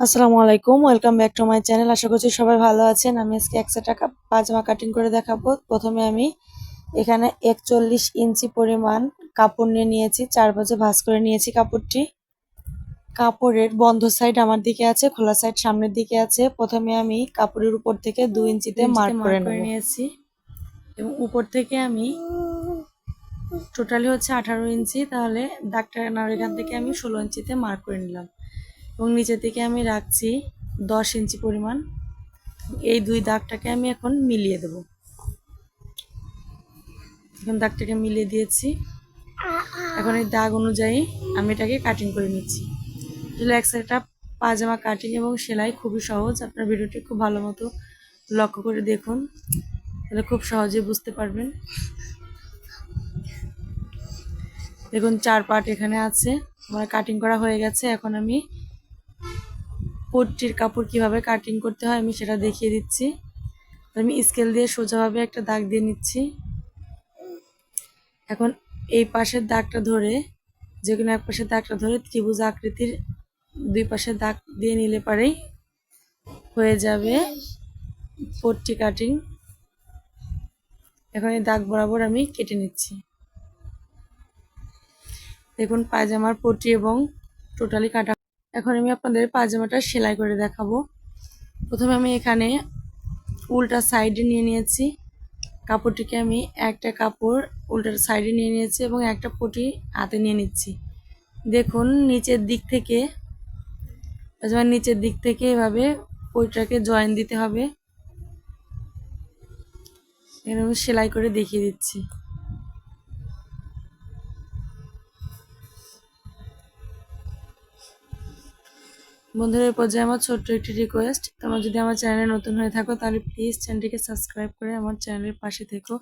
আসসালামু আলাইকুম welcome back to my channel আশা করছি সবাই ভালো আছেন। আমি আজকে একশো টাকা পাজামা কাটিং করে দেখাবো। প্রথমে আমি এখানে একচল্লিশ ইঞ্চি পরিমাণ কাপড় নিয়ে নিয়েছি। চার বাজে ভাঁজ করে নিয়েছি কাপড়টি। কাপড়ের বন্ধ সাইড আমার দিকে আছে খোলা সাইড সামনের দিকে আছে। প্রথমে আমি কাপড়ের উপর থেকে দু ইঞ্চিতে মার্ক করে নিয়েছি। এবং উপর থেকে আমি টোটালি হচ্ছে আঠারো ইঞ্চি। তাহলে দাগটা নাও এখান থেকে আমি ষোলো ইঞ্চিতে মার্ক করে নিলাম। এবং নিচের দিকে আমি রাখছি দশ ইঞ্চি পরিমাণ। এই দুই দাগটাকে আমি এখন মিলিয়ে দেব। এখন দাগটাকে মিলিয়ে দিয়েছি। এখন এই দাগ অনুযায়ী আমি এটাকে কাটিং করে নিচ্ছি। আসলে এক সাইডটা পাজামা কাটিং এবং সেলাই খুবই সহজ। আপনার ভিডিওটি খুব ভালো মতো লক্ষ্য করে দেখুন। তাহলে খুব সহজে বুঝতে পারবেন। দেখুন, চার পার্ট এখানে আছে। আমার কাটিং করা হয়ে গেছে। এখন আমি পট্টির কাপড় কীভাবে কাটিং করতে হয় আমি সেটা দেখিয়ে দিচ্ছি। আমি স্কেল দিয়ে সোজাভাবে একটা দাগ দিয়ে নিচ্ছি। এখন এই পাশের দাগটা ধরে, যে কোনো এক পাশের দাগটা ধরে ত্রিভুজ আকৃতির দুই পাশে দাগ দিয়ে নিলে পারেই হয়ে যাবে পট্টি কাটিং এখন এই দাগ বরাবর আমি কেটে নিচ্ছি। দেখুন, পায়জামার পট্টি এবং টোটালি কাটা এখন আমি আপনাদের পায়জামাটা সেলাই করে দেখাবো। প্রথমে আমি এখানে উল্টা সাইডে নিয়ে নিয়েছি। কাপড়টিকে আমি একটা কাপড় উল্টা সাইডে নিয়ে নিয়েছি এবং একটা পটি হাতে নিয়ে নিচ্ছি। দেখুন, নিচের দিক থেকে পাজামার নিচের দিক থেকে এভাবে পটিটাকে জয়েন দিতে হবে। এরকম সেলাই করে দেখিয়ে দিচ্ছি। বন্ধুদের পর্যায়ে আমার ছোট্ট একটি রিকোয়েস্ট তোমরা যদি আমার চ্যানেলে নতুন হয়ে থাকো, তাহলে প্লিজ চ্যানেলটিকে সাবস্ক্রাইব করে আমার চ্যানেলের পাশে থেকো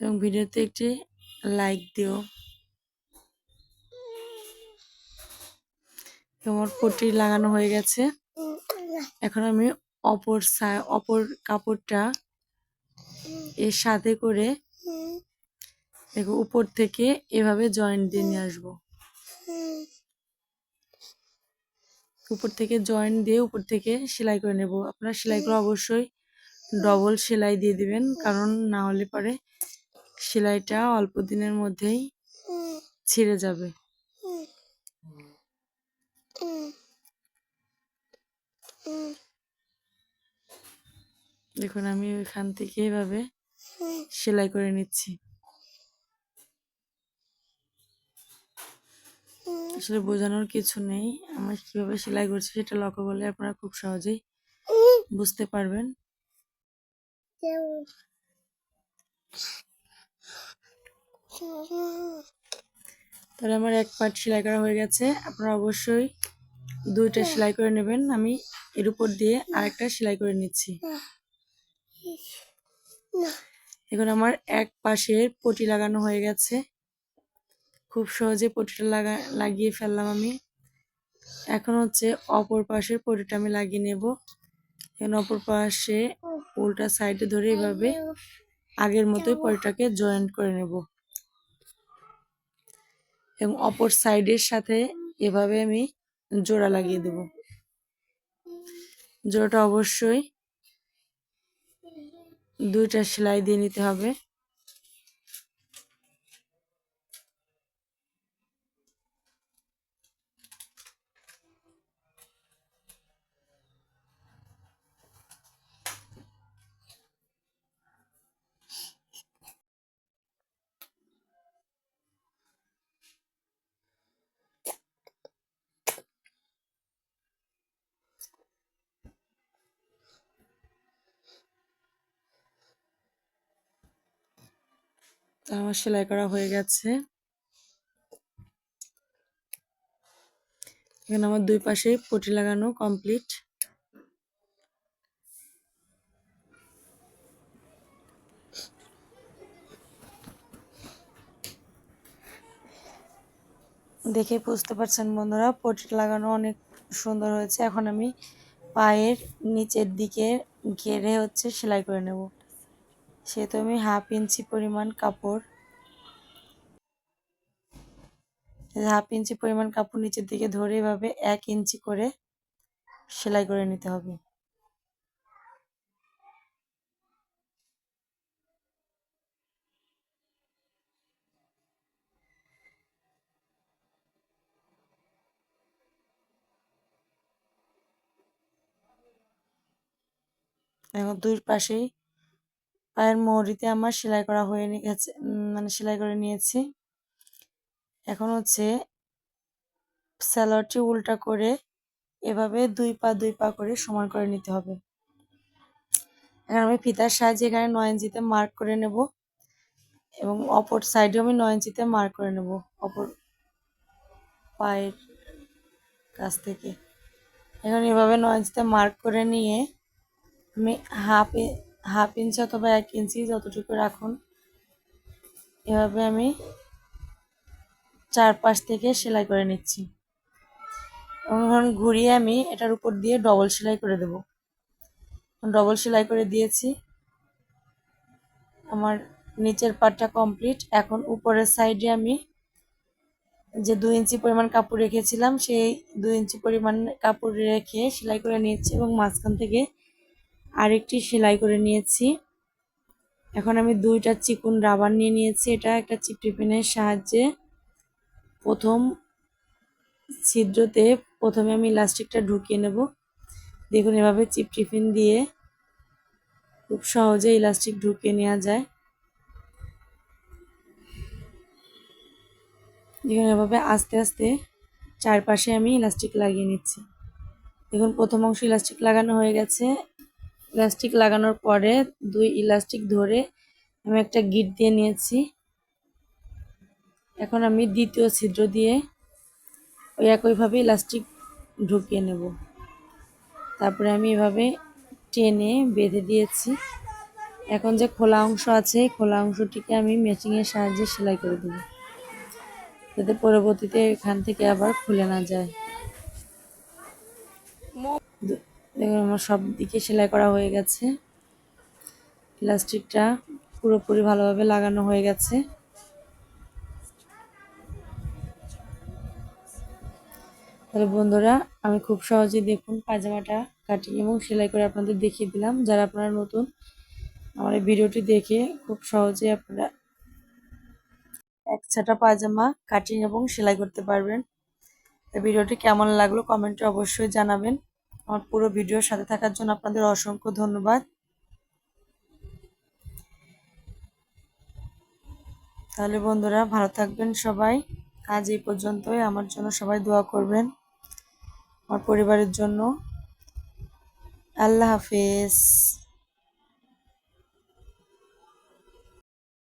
এবং ভিডিওতে একটি লাইক দিও। আমার পটি লাগানো হয়ে গেছে। এখন আমি অপর অপর কাপড়টা এর সাথে করে দেখো, উপর থেকে এভাবে জয়েন্ট দিয়ে নিয়ে আসব। উপর থেকে জয়েন্ট দিয়ে উপর থেকে সেলাই করে নেব। আপনার সেলাইগুলো অবশ্যই ডবল সেলাই দিয়ে দিবেন, কারণ না হলে পরে সেলাইটা অল্প দিনের মধ্যেই ছিঁড়ে যাবে। দেখুন, আমি ওইখান থেকে এভাবে সেলাই করে নিচ্ছি। আসলে বোঝানোর কিছু নেই। আমার কীভাবে সেলাই করছি সেটা লক্ষ্য করলে আপনারা খুব সহজেই বুঝতে পারবেন। তাহলে আমার এক পার্ট সেলাই করা হয়ে গেছে। আপনারা অবশ্যই দুইটা সেলাই করে নেবেন। আমি এর উপর দিয়ে আরেকটা সেলাই করে নিচ্ছি। এখন আমার এক পাশের পটি লাগানো হয়ে গেছে। খুব সহজে পটিটা লাগা, লাগিয়ে ফেললাম আমি। এখন হচ্ছে অপর পাশের পটিটা আমি লাগিয়ে নেব। এখন অপর পাশে উল্টা সাইডে ধরে এভাবে আগের মতোই পটিটাকে জয়েন্ট করে নেব। এবং অপর সাইডের সাথে এভাবে আমি জোড়া লাগিয়ে দেব। জোড়াটা অবশ্যই দুইটা সেলাই দিয়ে নিতে হবে। আমার সেলাই করা হয়ে গেছে। এখানে আমার দুই পাশে পটি লাগানো কমপ্লিট। দেখে বুঝতে পারছেন বন্ধুরা, পটি লাগানো অনেক সুন্দর হয়েছে। এখন আমি পায়ের নিচের দিকে ঘেরে হচ্ছে সেলাই করে নেব। সেহেতু আমি হাফ ইঞ্চি পরিমাণ কাপড়। হাফ ইঞ্চি পরিমাণ কাপড় নিচের দিকে ধরে এভাবে এক ইঞ্চি করে সেলাই করে নিতে হবে। এখন দুই পাশেই পায়ের মোহরিতে আমার সেলাই করা হয়ে গেছে মানে সেলাই করে নিয়েছি। এখন হচ্ছে স্যালোয়ারটি উল্টা করে এভাবে দুই পা দুই পা করে সমান করে নিতে হবে। এখন আমি ফিতার সাহায্যে এখানে নয় ইঞ্চিতে মার্ক করে নেব এবং অপর সাইডেও আমি নয় ইঞ্চিতে মার্ক করে নেব অপর পায়ের কাছ থেকে। এখন এভাবে নয় ইঞ্চিতে মার্ক করে নিয়ে আমি হাফ হাফ ইঞ্চি অথবা এক ইঞ্চি যতটুকু রাখুন, এভাবে আমি চারপাশ থেকে সেলাই করে নিচ্ছি। এখন ঘুরিয়ে আমি এটার উপর দিয়ে ডবল সেলাই করে দেব। ডবল সেলাই করে দিয়েছি। আমার নিচের পাটটা কমপ্লিট। এখন উপরের সাইডে আমি যে দু ইঞ্চি পরিমাণ কাপড় রেখেছিলাম, সেই দু ইঞ্চি পরিমাণ কাপড় রেখে সেলাই করে নিয়েছি এবং মাঝখান থেকে আরেকটি সেলাই করে নিয়েছি। এখন আমি দুইটা চিকুন রাবার নিয়ে নিয়েছি। এটা একটা চিপটিপিনের সাহায্যে প্রথম ছিদ্রতে প্রথমে আমি ইলাস্টিকটা ঢুকিয়ে নেব। দেখুন, এভাবে চিপ টিফিন দিয়ে খুব সহজে ইলাস্টিক ঢুকিয়ে নেওয়া যায়। দেখুন, এভাবে আস্তে আস্তে চারপাশে আমি ইলাস্টিক লাগিয়ে নিচ্ছি। দেখুন, প্রথম অংশ ইলাস্টিক লাগানো হয়ে গেছে। ইলাস্টিক লাগানোর পরে দুই ইলাস্টিক ধরে আমি একটা গিট দিয়ে নিয়েছি। এখন আমি দ্বিতীয় ছিদ্র দিয়ে ওই একইভাবে ইলাস্টিক ঢুকিয়ে নেব। তারপরে আমি এভাবে টেনে বেঁধে দিয়েছি। এখন যে খোলা অংশ আছে, খোলা অংশটিকে আমি মেশিনের সাহায্যে সেলাই করে দেব যাতে পরবর্তীতে এখান থেকে আবার খুলে না যায়। দেখুন, আমার সব দিকে সেলাই করা হয়ে গেছে। ইলাস্টিকটা পুরোপুরি ভালোভাবে লাগানো হয়ে গেছে। তাহলে বন্ধুরা, আমি খুব সহজেই দেখুন পাজামাটা কাটিং এবং সেলাই করে আপনাদের দেখিয়ে দিলাম। যারা আপনারা নতুন, আমার এই ভিডিওটি দেখে খুব সহজেই আপনারা এক ছাটা পায়জামা কাটিং এবং সেলাই করতে পারবেন। ভিডিওটি কেমন লাগল কমেন্টে অবশ্যই জানাবেন। আমার পুরো ভিডিওর সাথে থাকার জন্য আপনাদের অসংখ্য ধন্যবাদ। তাহলে বন্ধুরা, ভালো থাকবেন সবাই। আজ এই পর্যন্তই। আমার জন্য সবাই দোয়া করবেন। আমার পরিবারের জন্য। আল্লাহ হাফেজ।